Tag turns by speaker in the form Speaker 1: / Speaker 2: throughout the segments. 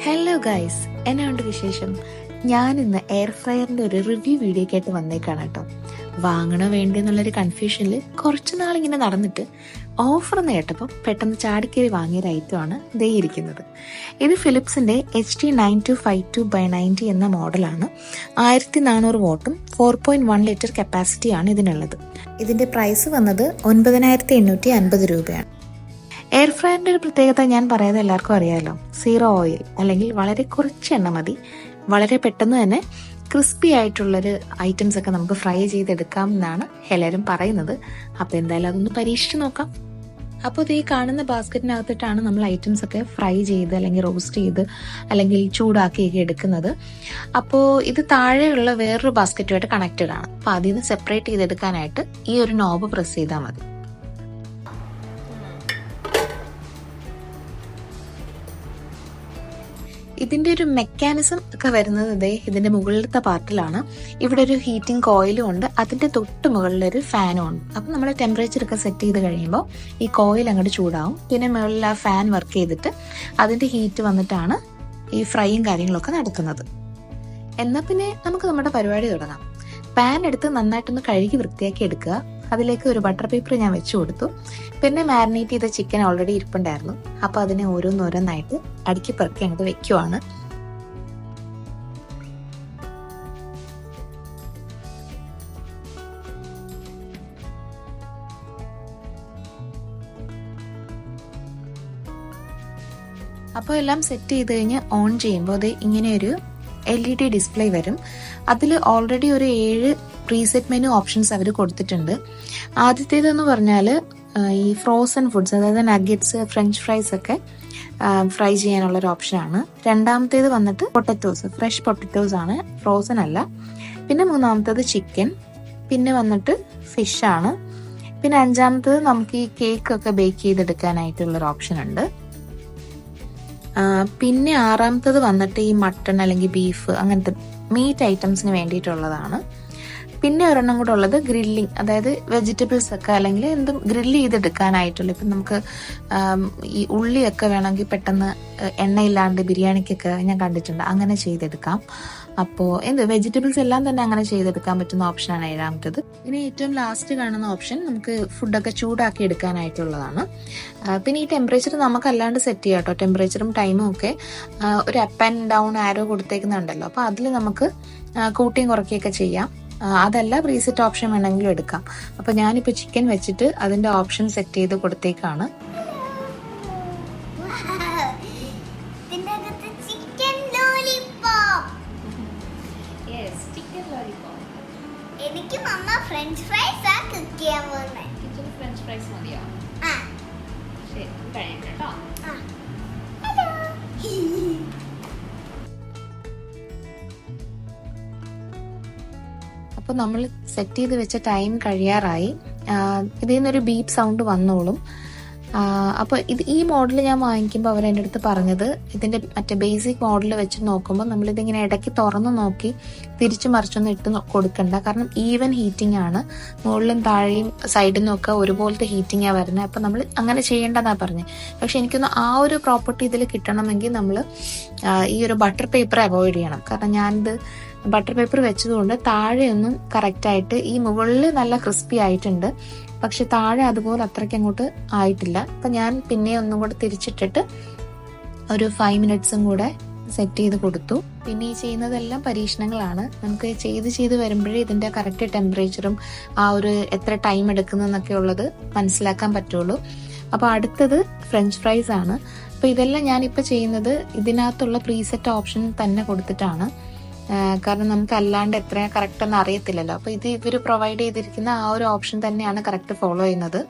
Speaker 1: Hello guys എന്നാണ്ട് വിശേഷം? ഞാൻ ഇന്ന് എയർ ഫ്രയറിന്റെ ഒരു റിവ്യൂ വീഡിയോ ആയിട്ട് വന്നേക്കാണ് കേട്ടോ. വാങ്ങണോ വേണ്ടി എന്നുള്ളൊരു കൺഫ്യൂഷനിൽ കുറച്ചു നാളിങ്ങനെ നടന്നിട്ട് ഓഫർ എന്ന് കേട്ടപ്പോൾ പെട്ടെന്ന് ചാടിക്കേറി വാങ്ങിയൊരു ഐറ്റമാണ് ദേ ഇരിക്കുന്നത്. ഇത് ഫിലിപ്സിന്റെ H T nine two five two by ninety എന്ന മോഡലാണ്. ആയിരത്തി നാനൂറ് വോട്ടും ഫോർ പോയിന്റ് വൺ ലിറ്റർ കപ്പാസിറ്റിയാണ് ഇതിനുള്ളത്. ഇതിന്റെ പ്രൈസ് വന്നത് ഒൻപതിനായിരത്തി എണ്ണൂറ്റി അൻപത് രൂപയാണ്. എയർ ഫ്രയറിന്റെ ഒരു പ്രത്യേകത ഞാൻ പറയാതെ എല്ലാവർക്കും അറിയാമല്ലോ സീറോ ഓയിൽ അല്ലെങ്കിൽ വളരെ കുറച്ച് എണ്ണ മതി. വളരെ പെട്ടെന്ന് തന്നെ ക്രിസ്പി ആയിട്ടുള്ളൊരു ഐറ്റംസ് ഒക്കെ നമുക്ക് ഫ്രൈ ചെയ്തെടുക്കാം എന്നാണ് എല്ലാവരും പറയുന്നത്. അപ്പോൾ എന്തായാലും അതൊന്ന് പരീക്ഷിച്ച് നോക്കാം. അപ്പോൾ ഈ കാണുന്ന ബാസ്ക്കറ്റിനകത്തിട്ടാണ് നമ്മൾ ഐറ്റംസ് ഒക്കെ ഫ്രൈ ചെയ്ത് അല്ലെങ്കിൽ റോസ്റ്റ് ചെയ്ത് അല്ലെങ്കിൽ ചൂടാക്കിയൊക്കെ എടുക്കുന്നത്. അപ്പോൾ ഇത് താഴെയുള്ള വേറൊരു ബാസ്ക്കറ്റുമായിട്ട് കണക്റ്റഡ് ആണ്. അപ്പോൾ അതിൽ നിന്ന് സെപ്പറേറ്റ് ചെയ്തെടുക്കാനായിട്ട് ഈ ഒരു നോബ് പ്രസ് ചെയ്താൽ മതി. ഇതിന്റെ ഒരു മെക്കാനിസം ഒക്കെ വരുന്നത് ഇതേ ഇതിന്റെ മുകളിലത്തെ പാർട്ടിലാണ്. ഇവിടെ ഒരു ഹീറ്റിംഗ് കോയിലും ഉണ്ട്. അതിന്റെ തൊട്ട് മുകളിൽ ഒരു ഫാനും ഉണ്ട്. അപ്പൊ നമ്മൾ ടെമ്പറേച്ചർ ഒക്കെ സെറ്റ് ചെയ്ത് കഴിയുമ്പോൾ ഈ കോയിൽ അങ്ങോട്ട് ചൂടാവും. പിന്നെ മുകളിൽ ആ ഫാൻ വർക്ക് ചെയ്തിട്ട് അതിന്റെ ഹീറ്റ് വന്നിട്ടാണ് ഈ ഫ്രൈയും കാര്യങ്ങളൊക്കെ നടക്കുന്നത്. എന്നാൽ പിന്നെ നമുക്ക് നമ്മുടെ പരിപാടി തുടങ്ങാം. പാൻ എടുത്ത് നന്നായിട്ടൊന്ന് കഴുകി വൃത്തിയാക്കി എടുക്കുക. അതിലേക്ക് ഒരു ബട്ടർ പേപ്പർ ഞാൻ വെച്ചു കൊടുത്തു. പിന്നെ മാരിനേറ്റ് ചെയ്ത ചിക്കൻ ഓൾറെഡി ഇരിപ്പുണ്ടായിരുന്നു. അപ്പൊ അതിനെ ഓരോന്നോരോന്നായിട്ട് അടുക്കി പെറുക്കി അങ്ങോട്ട് വെക്കുവാണ്. അപ്പോൾ എല്ലാം സെറ്റ് ചെയ്ത് കഴിഞ്ഞ് ഓൺ ചെയ്യുമ്പോൾ അത് ഇങ്ങനെ ഒരു എൽ ഇ ഡി ഡിസ്പ്ലേ വരും. അതിൽ ഓൾറെഡി ഒരു ഏഴ് പ്രീസെറ്റ് മെനു ഓപ്ഷൻസ് അവർ കൊടുത്തിട്ടുണ്ട്. ആദ്യത്തേതെന്ന് പറഞ്ഞാൽ ഈ ഫ്രോസൺ ഫുഡ്സ് അതായത് നഗറ്റ്സ് ഫ്രഞ്ച് ഫ്രൈസ് ഒക്കെ ഫ്രൈ ചെയ്യാനുള്ള ഒരു ഓപ്ഷനാണ് രണ്ടാമത്തേത് വന്നിട്ട് പൊട്ടറ്റോസ് ഫ്രഷ് പൊട്ടറ്റോസ് ആണ്. ഫ്രോസൺ അല്ല. പിന്നെ മൂന്നാമത്തേത് ചിക്കൻ പിന്നെ വന്നിട്ട് ഫിഷ് ആണ്. പിന്നെ അഞ്ചാമത്തേത് നമുക്ക് ഈ കേക്ക് ഒക്കെ ബേക്ക് ചെയ്തെടുക്കാനായിട്ടുള്ളൊരു ഓപ്ഷൻ ഉണ്ട്. പിന്നെ ആറാമത്തത് വന്നിട്ട് ഈ മട്ടൺ അല്ലെങ്കിൽ ബീഫ് അങ്ങനത്തെ മീറ്റ് ഐറ്റംസിന് വേണ്ടിയിട്ടുള്ളതാണ്. പിന്നെ ഒരെണ്ണം കൂടെ ഉള്ളത് ഗ്രില്ലിങ് അതായത് വെജിറ്റബിൾസ് ഒക്കെ അല്ലെങ്കിൽ എന്തും ഗ്രില്ല് ചെയ്തെടുക്കാനായിട്ടുള്ള. ഇപ്പം നമുക്ക് ഈ ഉള്ളിയൊക്കെ വേണമെങ്കിൽ പെട്ടെന്ന് എണ്ണയില്ലാണ്ട് ബിരിയാണിക്കൊക്കെ ഞാൻ കണ്ടിട്ടുണ്ട്. അങ്ങനെ ചെയ്തെടുക്കാം. അപ്പോൾ എന്ത് വെജിറ്റബിൾസ് എല്ലാം തന്നെ അങ്ങനെ ചെയ്തെടുക്കാൻ പറ്റുന്ന ഓപ്ഷനാണ് ഏഴാമത്തത്. ഇനി ഏറ്റവും ലാസ്റ്റ് കാണുന്ന ഓപ്ഷൻ നമുക്ക് ഫുഡൊക്കെ ചൂടാക്കി എടുക്കാനായിട്ടുള്ളതാണ്. പിന്നെ ഈ ടെമ്പറേച്ചർ നമുക്ക് അല്ലാണ്ട് സെറ്റ് ചെയ്യാം കേട്ടോ. ടെമ്പറേച്ചറും ടൈമും ഒക്കെ ഒരു അപ്പ് ആൻഡ് ഡൗൺ ആരോ കൊടുത്തേക്കുന്നുണ്ടല്ലോ. അപ്പോൾ അതിൽ നമുക്ക് കൂട്ടിയും കുറയ്ക്കുകയൊക്കെ ചെയ്യാം. അതല്ല പ്രീസെറ്റ് ഓപ്ഷൻ വേണമെങ്കിലും എടുക്കാം. അപ്പോൾ ഞാനിപ്പോൾ ചിക്കൻ വെച്ചിട്ട് അതിന്റെ ഓപ്ഷൻ സെറ്റ് ചെയ്ത് കൊടുത്തേക്കാണ്.
Speaker 2: എനിക്ക് മമ്മ ഫ്രഞ്ച് ഫ്രൈസ് ആ കുക്ക് ചെയ്യാൻ പോകുന്നത്
Speaker 1: ഫ്രഞ്ച് ഫ്രൈസ് മതിയോ?
Speaker 2: ആ.
Speaker 1: ശരി കഴിഞ്ഞിട്ടോ കേട്ടോ.
Speaker 2: ആ. ഹലോ
Speaker 1: അപ്പോൾ നമ്മൾ സെറ്റ് ചെയ്ത് വെച്ച ടൈം കഴിയാറായി. ഇതിൽ നിന്നൊരു ബീപ്പ് സൗണ്ട് വന്നോളും. അപ്പോൾ ഇത് ഈ മോഡൽ ഞാൻ വാങ്ങിക്കുമ്പോൾ അവർ എന്റെ അടുത്ത് പറഞ്ഞത് ഇതിന്റെ മറ്റേ ബേസിക് മോഡൽ വെച്ച് നോക്കുമ്പോൾ നമ്മളിതിങ്ങനെ ഇടയ്ക്ക് തുറന്ന് നോക്കി തിരിച്ചു മറിച്ചൊന്നും ഇട്ട് കൊടുക്കണ്ട. കാരണം ഈവൻ ഹീറ്റിംഗ് ആണ്. മുകളിലും താഴെയും സൈഡിൽ നിന്നൊക്കെ ഒരുപോലത്തെ ആണ് വരുന്നത് അപ്പോൾ നമ്മൾ അങ്ങനെ ചെയ്യേണ്ടതാണ് പറഞ്ഞത് പക്ഷെ എനിക്കൊന്ന് ആ ഒരു പ്രോപ്പർട്ടി ഇതിൽ കിട്ടണമെങ്കിൽ നമ്മൾ ഈ ഒരു ബട്ടർ പേപ്പർ അവോയ്ഡ് ചെയ്യണം. കാരണം ഞാനിത് ബട്ടർ പേപ്പർ വെച്ചതുകൊണ്ട് താഴെയൊന്നും കറക്റ്റായിട്ട് ഈ മുകളിൽ നല്ല ക്രിസ്പി ആയിട്ടുണ്ട്. പക്ഷെ താഴെ അതുപോലെ അത്രയ്ക്ക് അങ്ങോട്ട് ആയിട്ടില്ല. അപ്പം ഞാൻ പിന്നെ ഒന്നും കൂടെ തിരിച്ചിട്ടിട്ട് ഒരു ഫൈവ് മിനിറ്റ്സും കൂടെ സെറ്റ് ചെയ്ത് കൊടുത്തു. പിന്നെ ഈ ചെയ്യുന്നതെല്ലാം പരീക്ഷണങ്ങളാണ്. നമുക്ക് ചെയ്ത് ചെയ്ത് വരുമ്പോഴേ ഇതിന്റെ കറക്റ്റ് ടെമ്പറേച്ചറും ആ ഒരു എത്ര ടൈം എടുക്കുന്നതെന്നൊക്കെ ഉള്ളത് മനസ്സിലാക്കാൻ പറ്റുള്ളൂ. അപ്പോൾ അടുത്തത് ഫ്രഞ്ച് ഫ്രൈസ് ആണ്. അപ്പോൾ ഇതെല്ലാം ഞാനിപ്പോൾ ചെയ്യുന്നത് ഇതിനകത്തുള്ള പ്രീസെറ്റ് ഓപ്ഷൻ തന്നെ കൊടുത്തിട്ടാണ്. കാരണം നമുക്ക് അല്ലാണ്ട് എത്ര കറക്റ്റ് എന്ന് അറിയത്തില്ലല്ലോ അപ്പോൾ ഇത് ഇവർ പ്രൊവൈഡ് ചെയ്തിരിക്കുന്ന ആ ഒരു ഓപ്ഷൻ തന്നെയാണ് കറക്റ്റ് ഫോളോ ചെയ്യുന്നത്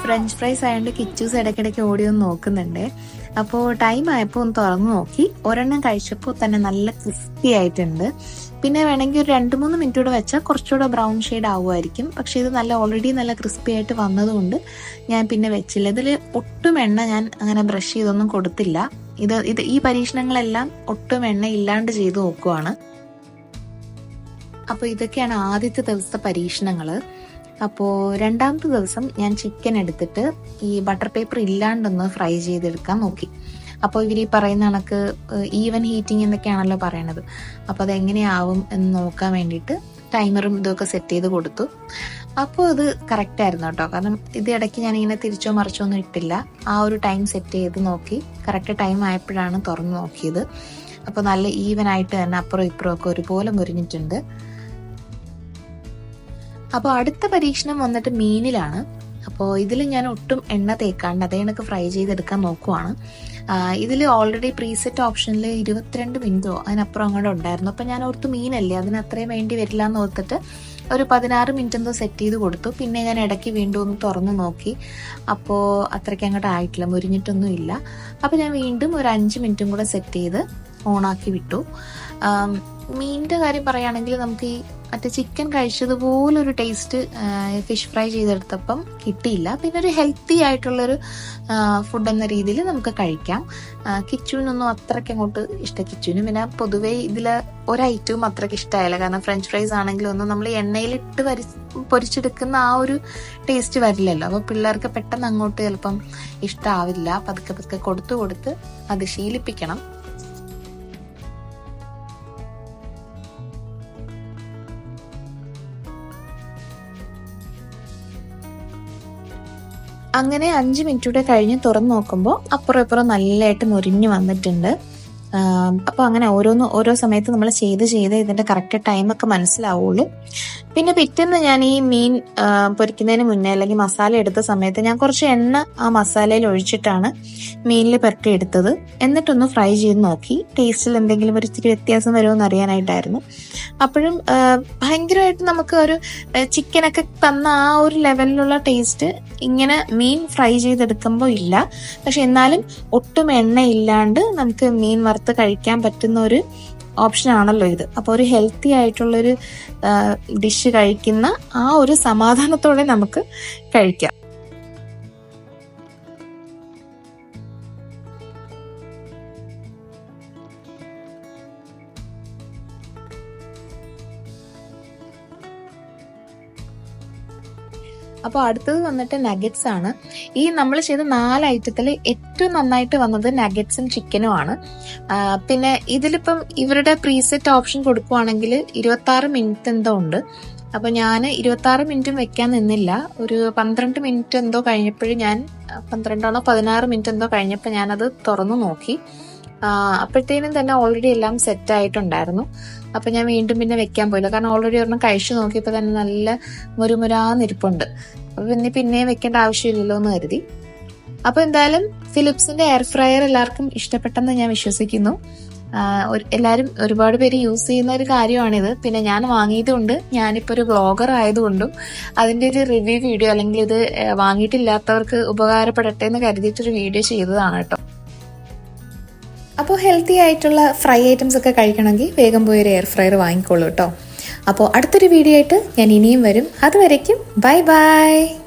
Speaker 1: ഫ്രഞ്ച് ഫ്രൈസ് ആയതുകൊണ്ട് കിച്ചൂസ് ഇടയ്ക്കിടയ്ക്ക് ഓടി നോക്കുന്നുണ്ട് അപ്പോൾ ടൈം ആയപ്പോൾ ഒന്ന് തുറന്നു നോക്കി. ഒരെണ്ണം കഴിച്ചപ്പോൾ തന്നെ നല്ല ക്രിസ്പി ആയിട്ടുണ്ട്. പിന്നെ വേണമെങ്കിൽ ഒരു രണ്ട് മൂന്ന് മിനിറ്റ് കൂടെ വെച്ചാൽ കുറച്ചുകൂടെ ബ്രൗൺ ഷെയ്ഡ് ആവുമായിരിക്കും. പക്ഷേ ഇത് നല്ല ഓൾറെഡി നല്ല ക്രിസ്പി ആയിട്ട് വന്നതുകൊണ്ട് ഞാൻ പിന്നെ വെച്ചില്ല. ഇതിൽ ഒട്ടും എണ്ണ ഞാൻ അങ്ങനെ ബ്രഷ് ചെയ്തൊന്നും കൊടുത്തില്ല. ഇത് ഇത് ഈ പരീക്ഷണങ്ങളെല്ലാം ഒട്ടും എണ്ണ ഇല്ലാണ്ട് ചെയ്തു നോക്കുവാണ്. അപ്പോൾ ഇതൊക്കെയാണ് ആദ്യത്തെ ദിവസത്തെ പരീക്ഷണങ്ങൾ അപ്പോൾ രണ്ടാമത്തെ ദിവസം ഞാൻ ചിക്കൻ എടുത്തിട്ട് ഈ ബട്ടർ പേപ്പർ ഇല്ലാണ്ടൊന്ന് ഫ്രൈ ചെയ്തെടുക്കാൻ നോക്കി. അപ്പോൾ ഇവർ ഈ പറയുന്ന കണക്ക് ഈവൻ ഹീറ്റിംഗ് എന്നൊക്കെയാണല്ലോ പറയണത്. അപ്പോൾ അതെങ്ങനെയാവും എന്ന് നോക്കാൻ വേണ്ടിയിട്ട് ടൈമറും ഇതൊക്കെ സെറ്റ് ചെയ്ത് കൊടുത്തു. അപ്പോൾ അത് കറക്റ്റ് ആയിരുന്നു കേട്ടോ. കാരണം ഇത് ഇടയ്ക്ക് ഞാനിങ്ങനെ തിരിച്ചോ മറിച്ചോ ഒന്നും ഇട്ടില്ല. ആ ഒരു ടൈം സെറ്റ് ചെയ്ത് നോക്കി. കറക്റ്റ് ടൈം ആയപ്പോഴാണ് തുറന്നു നോക്കിയത്. അപ്പോൾ നല്ല ഈവൻ ആയിട്ട് തന്നെ അപ്പുറം ഇപ്പുറം ഒക്കെ ഒരുപോലെ മുരിഞ്ഞിട്ടുണ്ട്. അപ്പോൾ അടുത്ത പരീക്ഷണം വന്നിട്ട് മീനിലാണ്. അപ്പോൾ ഇതിൽ ഞാൻ ഒട്ടും എണ്ണ തേക്കാണ്ട് അതേ കണക്ക് ഫ്രൈ ചെയ്തെടുക്കാൻ നോക്കുവാണ്. ഇതിൽ ഓൾറെഡി പ്രീസെറ്റ് ഓപ്ഷനിൽ ഇരുപത്തിരണ്ട് മിനിറ്റോ അതിനപ്പുറം അങ്ങോട്ട് ഉണ്ടായിരുന്നു. അപ്പോൾ ഞാൻ ഓർത്ത് മീനല്ലേ അതിന് അത്രയും വേണ്ടി വരില്ല എന്ന് ഓർത്തിട്ട് ഒരു പതിനാറ് മിനിറ്റ് എന്തോ സെറ്റ് ചെയ്ത് കൊടുത്തു. പിന്നെ ഞാൻ ഇടയ്ക്ക് വീണ്ടും ഒന്ന് തുറന്ന് നോക്കി. അപ്പോൾ അത്രയ്ക്ക് അങ്ങോട്ട് ആയിട്ടില്ല മുരിഞ്ഞിട്ടൊന്നും ഇല്ല. അപ്പോൾ ഞാൻ വീണ്ടും ഒരു അഞ്ച് മിനിറ്റും കൂടെ സെറ്റ് ചെയ്ത് ഓണാക്കി വിട്ടു. മീനിന്റെ കാര്യം പറയുകയാണെങ്കിൽ നമുക്ക് ഈ മറ്റേ ചിക്കൻ കഴിച്ചതുപോലൊരു ടേസ്റ്റ് ഫിഷ് ഫ്രൈ ചെയ്തെടുത്തപ്പം കിട്ടിയില്ല. പിന്നെ ഒരു ഹെൽത്തി ആയിട്ടുള്ളൊരു ഫുഡ് എന്ന രീതിയിൽ നമുക്ക് കഴിക്കാം. കിച്ചുവിനൊന്നും അത്രയ്ക്ക് അങ്ങോട്ട് ഇഷ്ട കിച്ചുവിന്. പിന്നെ പൊതുവേ ഇതിൽ ഒരു ഐറ്റവും അത്രയ്ക്ക് ഇഷ്ടമായില്ല കാരണം ഫ്രഞ്ച് ഫ്രൈസ് ആണെങ്കിലും ഒന്നും നമ്മൾ എണ്ണയിലിട്ട് വരി പൊരിച്ചെടുക്കുന്ന ആ ഒരു ടേസ്റ്റ് വരില്ലല്ലോ. അപ്പോൾ പിള്ളേർക്ക് പെട്ടെന്ന് അങ്ങോട്ട് ചിലപ്പം ഇഷ്ടമാവില്ല പതുക്കെ പതുക്കെ കൊടുത്തു കൊടുത്ത് അത് ശീലിപ്പിക്കണം. അങ്ങനെ അഞ്ച് മിനിറ്റ് കൂടെ കഴിഞ്ഞ് തുറന്നു നോക്കുമ്പോൾ അപ്പുറം ഇപ്പുറം നല്ലതായിട്ട് മുരിഞ്ഞു വന്നിട്ടുണ്ട്. അപ്പോൾ അങ്ങനെ ഓരോന്ന് ഓരോ സമയത്ത് നമ്മൾ ചെയ്ത് ചെയ്ത് ഇതിന്റെ കറക്റ്റ് ടൈമൊക്കെ മനസ്സിലാവുള്ളൂ. പിന്നെ പിറ്റേന്ന് ഞാൻ ഈ മീൻ പൊരിക്കുന്നതിന് മുന്നേ അല്ലെങ്കിൽ മസാല എടുത്ത സമയത്ത് ഞാൻ കുറച്ച് എണ്ണ ആ മസാലയിൽ ഒഴിച്ചിട്ടാണ് മീനിൽ പെരട്ടി എടുത്തത്. എന്നിട്ടൊന്ന് ഫ്രൈ ചെയ്ത് നോക്കി. ടേസ്റ്റിൽ എന്തെങ്കിലും ഒരു ഇത്തിരി വ്യത്യാസം വരുമോ എന്ന് അറിയാനായിട്ടായിരുന്നു. അപ്പോഴും ഭയങ്കരമായിട്ട് നമുക്ക് ഒരു ചിക്കനൊക്കെ തന്ന ആ ഒരു ലെവലിലുള്ള ടേസ്റ്റ് ഇങ്ങനെ മീൻ ഫ്രൈ ചെയ്തെടുക്കുമ്പോൾ ഇല്ല. പക്ഷെ എന്നാലും ഒട്ടും എണ്ണ ഇല്ലാണ്ട് നമുക്ക് മീൻ വറുത്ത് കഴിക്കാൻ പറ്റുന്ന ഒരു ഓപ്ഷൻ ആണല്ലോ ഇത്. അപ്പോൾ ഒരു ഹെൽത്തി ആയിട്ടുള്ളൊരു ഡിഷ് കഴിക്കുന്ന ആ ഒരു സമാധാനത്തോടെ നമുക്ക് കഴിക്കാം. അപ്പോൾ അടുത്തത് വന്നിട്ട് നഗറ്റ്സ് ആണ്. ഈ നമ്മൾ ചെയ്ത നാല് ഐറ്റത്തിൽ ഏറ്റവും നന്നായിട്ട് വന്നത് നഗറ്റ്സും ചിക്കനും ആണ്. പിന്നെ ഇതിലിപ്പം ഇവരുടെ പ്രീസെറ്റ് ഓപ്ഷൻ കൊടുക്കുവാണെങ്കിൽ ഇരുപത്തി ആറ് മിനിറ്റ് എന്തോ ഉണ്ട്. അപ്പൊ ഞാൻ ഇരുപത്തി ആറ് മിനിറ്റും വെക്കാൻ നിന്നില്ല. ഒരു പന്ത്രണ്ട് മിനിറ്റ് എന്തോ കഴിഞ്ഞപ്പോൾ ഞാൻ പന്ത്രണ്ടാണോ പതിനാറ് മിനിറ്റ് എന്തോ കഴിഞ്ഞപ്പോൾ ഞാനത് തുറന്നു നോക്കി. അപ്പോഴത്തേനും തന്നെ ഓൾറെഡി എല്ലാം സെറ്റ് ആയിട്ടുണ്ടായിരുന്നു. അപ്പൊ ഞാൻ വീണ്ടും പിന്നെ വെക്കാൻ പോയില്ല. കാരണം ഓൾറെഡി ഒരെണ്ണം കഴിച്ചു നോക്കിയപ്പോൾ തന്നെ നല്ല മുരുമുരാന്നിരിപ്പുണ്ട്. അപ്പൊ പിന്നെ പിന്നെയും വെക്കേണ്ട ആവശ്യമില്ലല്ലോ എന്ന് കരുതി. അപ്പൊ എന്തായാലും ഫിലിപ്സിന്റെ എയർ ഫ്രയർ എല്ലാവർക്കും ഇഷ്ടപ്പെട്ടെന്ന് ഞാൻ വിശ്വസിക്കുന്നു. എല്ലാവരും ഒരുപാട് പേര് യൂസ് ചെയ്യുന്ന ഒരു കാര്യമാണിത്. പിന്നെ ഞാൻ വാങ്ങിയതുകൊണ്ട് ഞാനിപ്പോൾ ഒരു ബ്ലോഗർ ആയതുകൊണ്ടും അതിന്റെ ഒരു റിവ്യൂ വീഡിയോ അല്ലെങ്കിൽ ഇത് വാങ്ങിയിട്ടില്ലാത്തവർക്ക് ഉപകാരപ്പെടട്ടെ എന്ന് കരുതിയിട്ടൊരു വീഡിയോ ചെയ്തതാണ് കേട്ടോ. അപ്പോൾ ഹെൽത്തി ആയിട്ടുള്ള ഫ്രൈ ഐറ്റംസ് ഒക്കെ കഴിക്കണമെങ്കിൽ വേഗം പോയി ഒരു എയർ ഫ്രയർ വാങ്ങിക്കോളൂ കേട്ടോ അപ്പോൾ അടുത്തൊരു വീഡിയോ ആയിട്ട് ഞാൻ ഇനിയും വരും. അതുവരയ്ക്കും ബൈ ബൈ